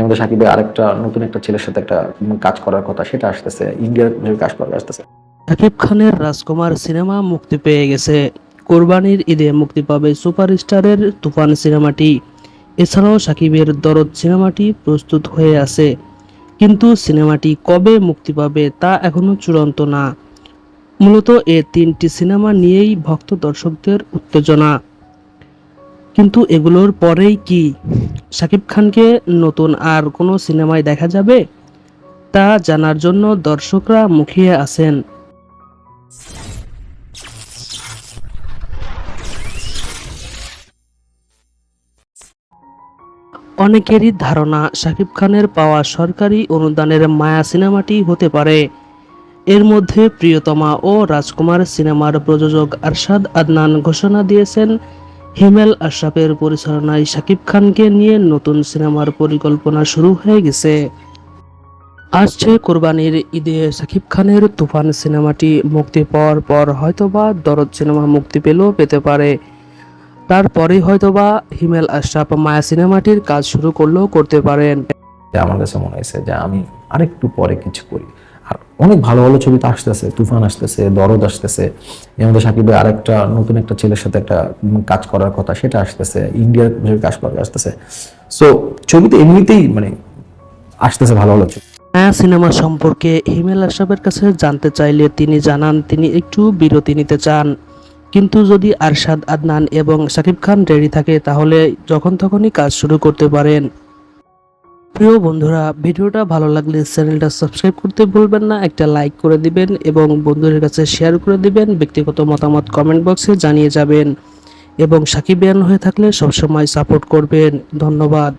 মধ্যে সাকিবের আরেকটা নতুন একটা ছেলের সাথে একটা কাজ করার কথা, সেটা আসতেছে, ইন্ডিয়ার কাজ করার আসতেছে। শাকিব খানের রাজকুমার সিনেমা মুক্তি পেয়ে গেছে। কোরবানির ঈদে মুক্তি পাবে সুপারস্টারের তুফান সিনেমাটি। এছাড়াও শাকিবের দরদ সিনেমাটি প্রস্তুত হয়ে আছে। কিন্তু সিনেমাটি কবে মুক্তি পাবে তা এখনও চূড়ান্ত না। মূলত এ তিনটি সিনেমা নিয়েই ভক্ত দর্শকদের উত্তেজনা। কিন্তু এগুলোর পরেই কি? শাকিব খানকে নতুন আর কোনো সিনেমায় দেখা যাবে? তা জানার জন্য দর্শকরা মুখিয়ে আছেন। অনেকেরই ধারণা, শাকিব খানের পাওয়া সরকারি অনুদানের মায়া সিনেমাটি হতে পারে। এর মধ্যে প্রিয়তমা ও রাজকুমার সিনেমার প্রযোজক আরশাদ আদনান ঘোষণা দিয়েছেন হিমেল আশরাফের পরিচালনায় শাকিব খানকে নিয়ে নতুন সিনেমার পরিকল্পনা শুরু হয়ে গেছে। আসছে কোরবানির ঈদে শাকিব খানের তুফান সিনেমাটি মুক্তি পাওয়ার পর হয়তোবা দরদ সিনেমা মুক্তি পেলেও পেতে পারে। তারপরে হয়তোবা হিমেল আশরাফ মায়া সিনেমাটির কাজ শুরু করলেও করতে পারেন। আমার কাছে মনে হয়েছে যে আমি আরেকটু পরে কিছু করি। আর অনেক ভালো ভালো ছবি তো আসতেছে, তুফান আসতেছে, দরদ আসতেছে। মধ্যে সাকিবের আরেকটা নতুন একটা ছেলের সাথে একটা কাজ করার কথা, সেটা আসতেছে, ইন্ডিয়ার কাজ করার আসতেছে। সো ছবিতে এমনিতেই মানে আসতেছে ভালো ভালো ছবি। মায়া সিনেমা সম্পর্কে হিমেল আশরাফের কাছে জানতে চাইলে তিনি জানান, তিনি একটু বিরতি নিতে চান। কিন্তু যদি আরশাদ আদনান এবং শাকিব খান রেডি থাকে, তাহলে যখন তখনই কাজ শুরু করতে পারেন। প্রিয় বন্ধুরা, ভিডিওটা ভালো লাগলে চ্যানেলটা সাবস্ক্রাইব করতে ভুলবেন না, একটা লাইক করে দিবেন এবং বন্ধুদের কাছে শেয়ার করে দিবেন, ব্যক্তিগত মতামত কমেন্ট বক্সে জানিয়ে যাবেন। এবং সাকিব সাকিবিয়ান হয়ে থাকলে সবসময় সাপোর্ট করবেন। ধন্যবাদ।